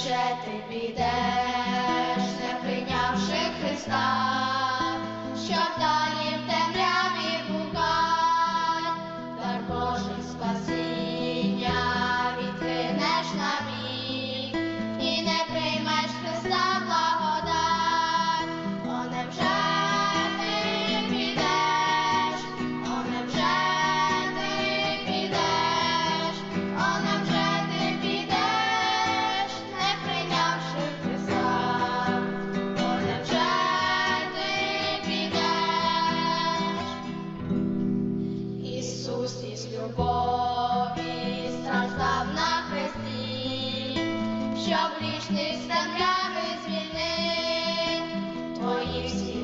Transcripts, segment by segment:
вже ти підеш, не прийнявши Христа. любові страждав на хресті, щоб річний з землями звільнив твої всі.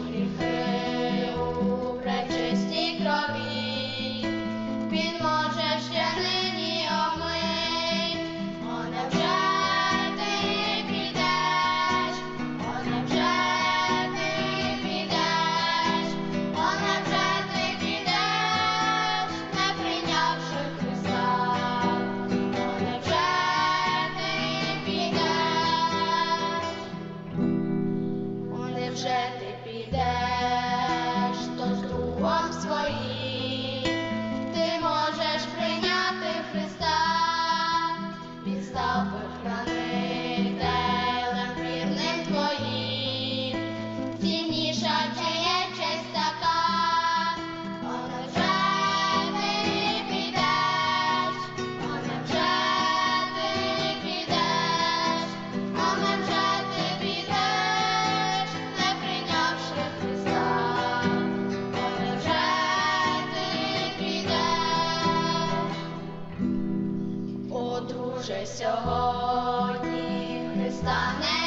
Уже сьогодні Христа не.